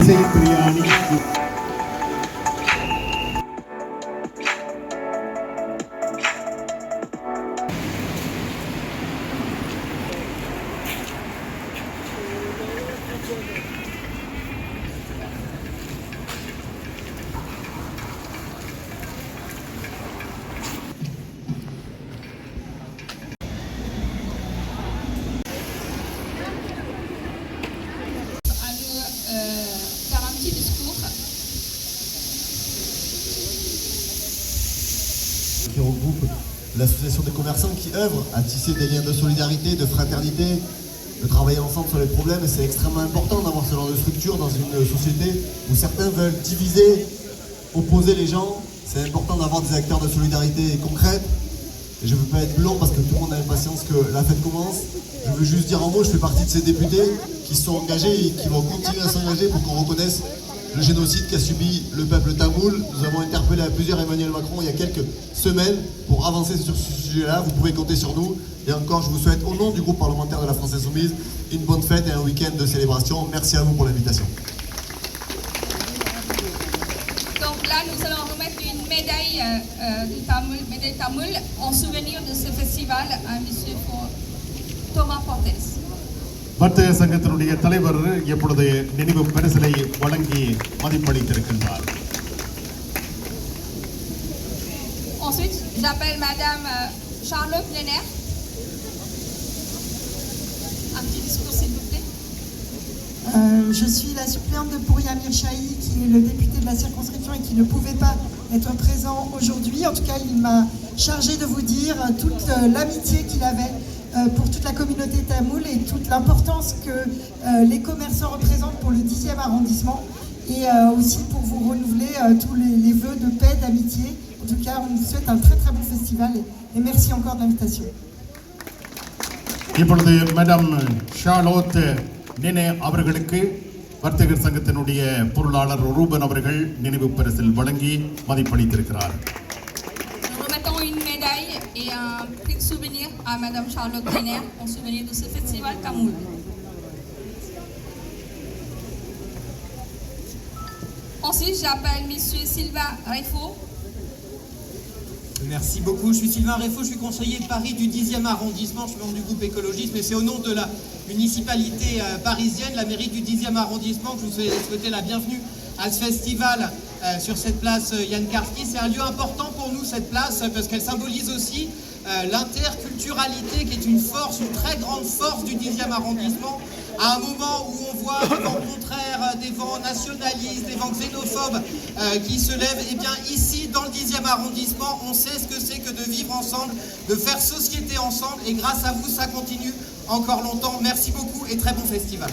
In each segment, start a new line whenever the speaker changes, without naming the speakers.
Say biryani. L'association des commerçants qui œuvrent à tisser des liens de solidarité, de fraternité, de travailler ensemble sur les problèmes. C'est extrêmement important d'avoir ce genre de structure dans une société où certains veulent diviser, opposer les gens. C'est important d'avoir des acteurs de solidarité concrètes. Je ne veux pas être long parce que tout le monde a impatience que la fête commence. Je veux juste dire en mots, je fais partie de ces députés qui sont engagés et qui vont continuer à s'engager pour qu'on reconnaisse le génocide qu'a subi le peuple tamoul. Nous avons interpellé à plusieurs Emmanuel Macron il y a quelques semaines pour avancer sur ce sujet-là. Vous pouvez compter sur nous. Et encore, je vous souhaite au nom du groupe parlementaire de la France Insoumise une bonne fête et un week-end de célébration. Merci à vous pour l'invitation.
Donc là, nous allons remettre une médaille euh, euh, du Tamoul, médaille Tamoul, en souvenir de ce festival à M. Thomas Portes.
வர்த்தக சங்கத்தினுடைய தலைவர் எப்பொழுது நினைவு பரிசிலை வழங்கி மதிப்பளித்திருக்கின்றார்
Ensuite, j'appelle Madame euh, Charlotte Lenner. Un petit discours, s'il vous plaît.
Euh, je suis la suppléante de Pouria Mirchahi, qui est le député de la circonscription et qui ne pouvait pas être présent aujourd'hui. En tout cas, il m'a chargé de vous dire euh, toute euh, l'amitié qu'il avait euh, pour toute la communauté tamoul et toute l'importance que euh, les commerçants représentent pour le 10e arrondissement et euh, aussi pour vous renouveler euh, tous les, les vœux de paix, d'amitié. En tout cas, on vous souhaite un très très bon festival et, et merci encore de l'invitation.
இப்பொழுது மேடம் ஷாலோத் நினே அவர்களுக்கு வர்த்தகர் சங்கத்தினுடைய பொருளாளர் ரூபன் அவர்கள் நினைவு பரிசில் வழங்கி மதிப்பளித்திருக்கிறார்
et un de souvenir à Madame Charlotte Lenner en souvenir de ce festival Tamoul. Ensuite, j'appelle Monsieur Sylvain Reifo.
Merci beaucoup. Je suis Sylvain Réfaux, je suis conseiller de Paris du 10e arrondissement. Je suis membre du groupe écologiste, mais c'est au nom de la municipalité euh, parisienne, la mairie du 10e arrondissement, que je vous souhaiter la bienvenue à ce festival euh, sur cette place euh, Yann Karski. C'est un lieu important pour nous, cette place, parce qu'elle symbolise aussi euh, l'interculturalité qui est une force, une très grande force du 10e arrondissement. À un moment où on voit des vents contraires, des vents nationalistes, des vents xénophobes qui se lèvent, et bien ici, dans le 10e arrondissement, on sait ce que c'est que de vivre ensemble, de faire société ensemble, et grâce à vous, ça continue encore longtemps. Merci beaucoup et très bon festival.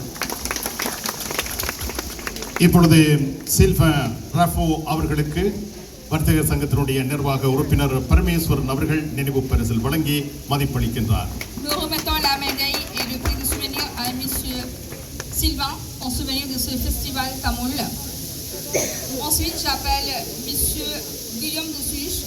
இப்பொழுது சில்வா ராஃபோ அவர்களுக்கு வர்த்தக சங்கத்தினுடைய நிர்வாக உறுப்பினர் பரமேஸ்வரன் அவர்கள் நினைவு பரிசில் வழங்கி மதிப்பளிக்கின்றார்
Nous remettons la médaille et le prix de souvenir à Monsieur Sylvain en souvenir de ce festival Tamoul. Ensuite, j'appelle Monsieur Guillaume de Suche.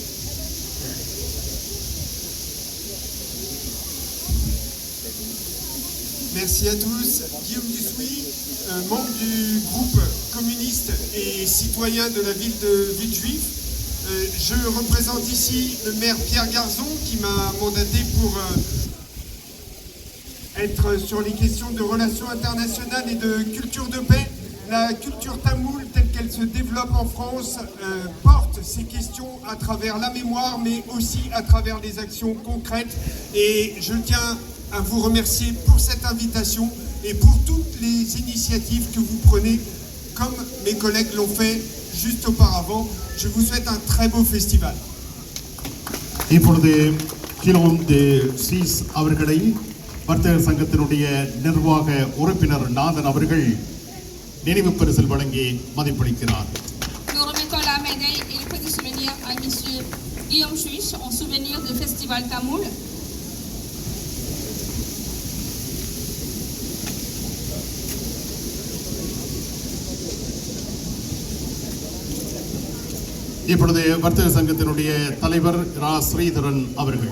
Merci à tous. Guillaume Dussoui, euh, membre du groupe communiste et citoyen de la ville de Villejuif. Euh, je représente ici le maire Pierre Garzon qui m'a mandaté pour euh, être sur les questions de relations internationales et de culture de paix. La culture tamoule telle qu'elle se développe en France euh, porte ces questions à travers la mémoire mais aussi à travers les actions concrètes. Et je tiens à vous remercier pour cette invitation et pour toutes les initiatives que vous prenez comme mes collègues l'ont fait juste auparavant. Je vous souhaite un très beau festival.
இப்பொழுது கிலோன் தி சீஸ் அவர்களை வர்த்தக சங்கத்தினுடைய நிர்வாக உறுப்பினர் நாதன் அவர்கள் நினைவு பரிசில் வழங்கி மதிப்பளிக்கிறார்
Nous remettons la médaille et le prix de souvenir à Monsieur Guillaume Suisse en souvenir du festival Tamoul.
இப்பொழுது வர்த்தக சங்கத்தினுடைய தலைவர் ரா. ஸ்ரீதரன் அவர்கள்.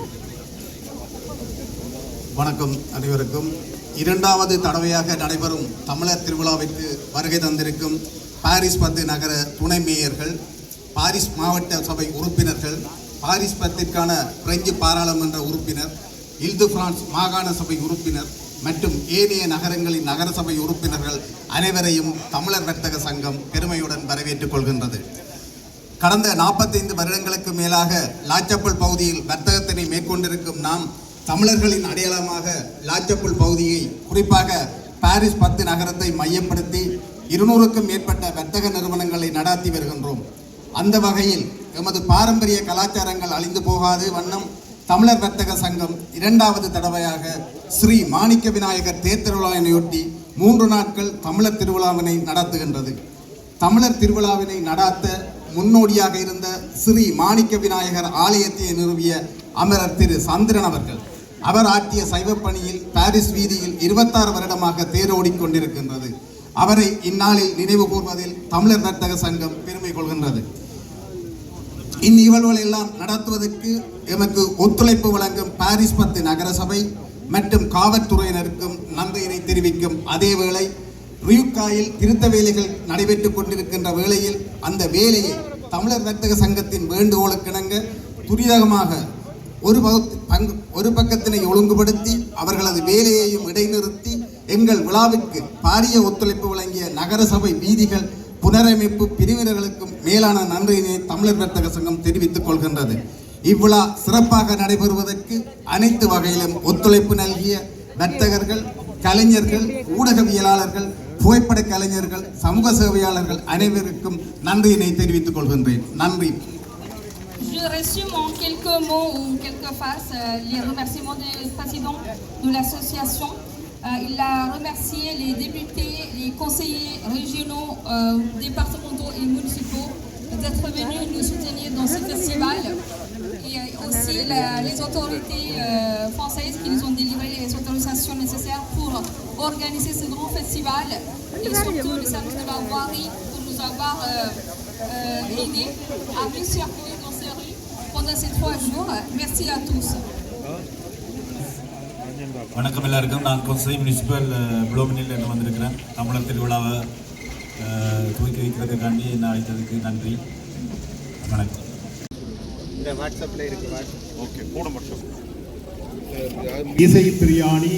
வணக்கம் அனைவருக்கும். இரண்டாவது தடவையாக நடைபெறும் தமிழர் திருவிழாவிற்கு வருகை தந்திருக்கும் பாரிஸ் பத்து நகர துணை மேயர்கள் பாரிஸ் மாவட்ட சபை உறுப்பினர்கள் பாரிஸ் பத்திற்கான பிரெஞ்சு பாராளுமன்ற உறுப்பினர் இல்து பிரான்ஸ் மாகாண சபை உறுப்பினர் மற்றும் ஏனைய நகரங்களின் நகரசபை உறுப்பினர்கள் அனைவரையும் தமிழர் வர்த்தக சங்கம் பெருமையுடன் வரவேற்றுக் கொள்கின்றது. கடந்த நாற்பத்தைந்து வருடங்களுக்கு மேலாக லாச்சப்பல் பகுதியில் வர்த்தகத்தினை மேற்கொண்டிருக்கும் நாம் தமிழர்களின் அடையாளமாக லாச்சப்பல் பகுதியை குறிப்பாக பாரிஸ் பத்து நகரத்தை மையப்படுத்தி இருநூறுக்கும் மேற்பட்ட வர்த்தக நிறுவனங்களை நடாத்தி வருகின்றோம். அந்த வகையில் எமது பாரம்பரிய கலாச்சாரங்கள் அழிந்து போகாது வண்ணம் தமிழர் வர்த்தக சங்கம் இரண்டாவது தடவையாக ஸ்ரீ மாணிக்க விநாயகர் தேர்திருவிழாவினையொட்டி மூன்று நாட்கள் தமிழர் திருவிழாவினை நடத்துகின்றது. தமிழர் திருவிழாவினை நடாத்த முன்னோடியாக இருந்த ஸ்ரீ மாணிக்க விநாயகர் ஆலயத்தை நிறுவிய அமரர் திரு சந்திரன் அவர்கள். அவர் ஆற்றிய சைவப் பணியில் பாரிஸ் வீதியில் இருபத்தாறு வருடமாக தேரோடிக் கொண்டிருக்கின்றது. அவரை இந்நாளில் நினைவு கூர்வதில் தமிழர் வர்த்தக சங்கம் பெருமை கொள்கின்றது. இந்நிகழ்வுகள் எல்லாம் நடத்துவதற்கு எமக்கு ஒத்துழைப்பு வழங்கும் பாரிஸ் பத்து நகரசபை மற்றும் காவல்துறையினருக்கும் நன்றியினை தெரிவிக்கும் அதேவேளை ரியுக்காயில் திருத்த வேலைகள் நடைபெற்றுக் கொண்டிருக்கின்ற வேளையில் அந்த வேலையை தமிழர் வர்த்தக சங்கத்தின் வேண்டுகோளுக்கிணங்க துரிதமாக ஒரு பகுத்- பங்கு ஒரு பக்கத்தினை ஒழுங்குபடுத்தி அவர்களது வேலையையும் இடைநிறுத்தி எங்கள் விழாவிற்கு பாரிய ஒத்துழைப்பு வழங்கிய நகரசபை வீதிகள் புனரமைப்பு பிரிவினர்களுக்கும் மேலான நன்றியினை தமிழர் வர்த்தக சங்கம் தெரிவித்துக் கொள்கின்றது. இவ்விழா சிறப்பாக நடைபெறுவதற்கு அனைத்து வகையிலும் ஒத்துழைப்பு நல்கிய வர்த்தகர்கள் கலைஞர்கள் ஊடகவியலாளர்கள் புகைப்பட கலைஞர்கள் சமூக சேவையாளர்கள் அனைவருக்கும் நன்றியினை தெரிவித்துக் கொள்கின்றேன் நன்றி
Je résume en quelques mots ou quelques phrases euh, les remerciements du président de l'association. Euh, il a remercié les députés, les conseillers régionaux, euh, départementaux et municipaux d'être venus nous soutenir dans ce festival. Et euh, aussi la- les autorités euh, françaises qui nous ont délivré organiser ce grand festival. Et surtout le service de la voirie pour nous avoir euh, euh, aidés à mieux circuler dans ces rues pendant ces trois jours. Merci à tous.
வணக்கம் எல்லாருக்கும் நான் கொசை முனிசிபல் புளோமினில் இருந்து வந்திருக்கிறேன் தமிழர் திருவிழாவை அஹ், துவக்கி வைக்கிறதுக்காண்டி என்ன அழைத்ததுக்கு நன்றி வணக்கம்
இசை பிரியாணி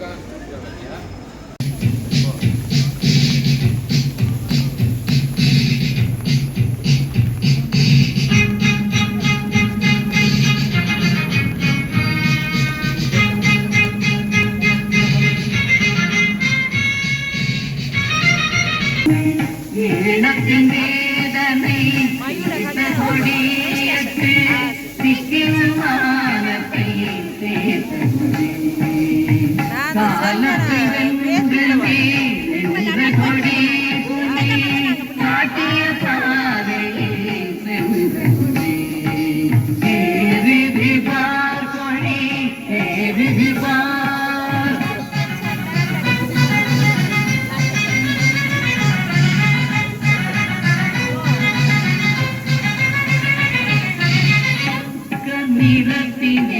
का Thank you.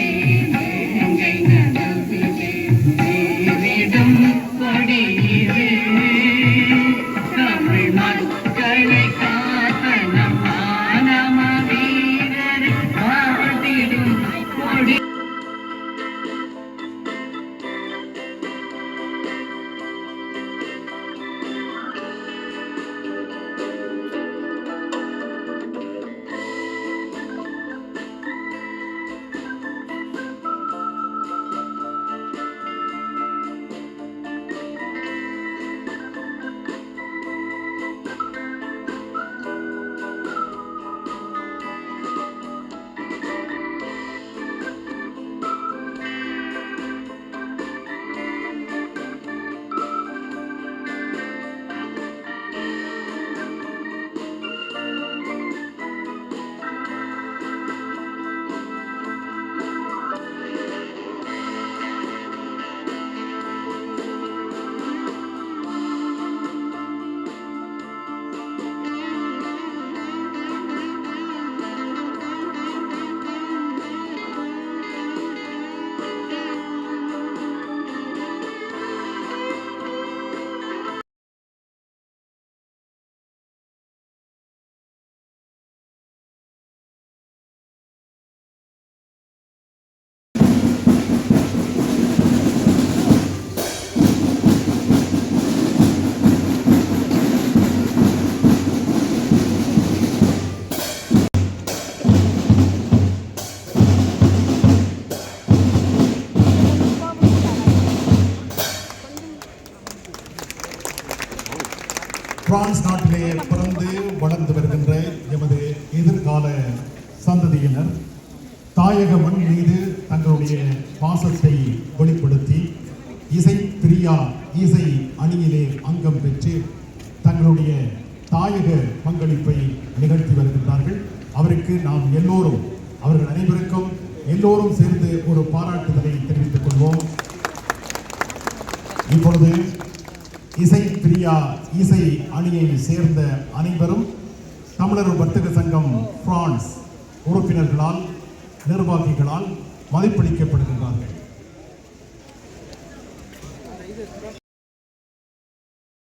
பிரான்ஸ் நாட்டிலே பிறந்து வளர்ந்து வருகின்ற எமது எதிர்கால சந்ததியினர் தாயக மண் மீது தங்களுடைய பாசத்தை வெளிப்படுத்தி இசை பிரியா இசை அணியிலே அங்கம் பெற்று தங்களுடைய தாயக பங்களிப்பை நிகழ்த்தி வருகின்றார்கள். அவருக்கு நாம் எல்லோரும் அவர்கள் அனைவருக்கும் எல்லோரும் சேர்ந்து ஒரு பாராட்டுதலை தெரிவித்துக் கொள்வோம். இப்பொழுது இசை பிரியா இசை அணியை சேர்ந்த அனைவரும் தமிழர் வர்த்தக சங்கம் பிரான்ஸ் உறுப்பினர்களால் நிர்வாகிகளால் மதிப்பளிக்கப்படுகின்றார்கள்.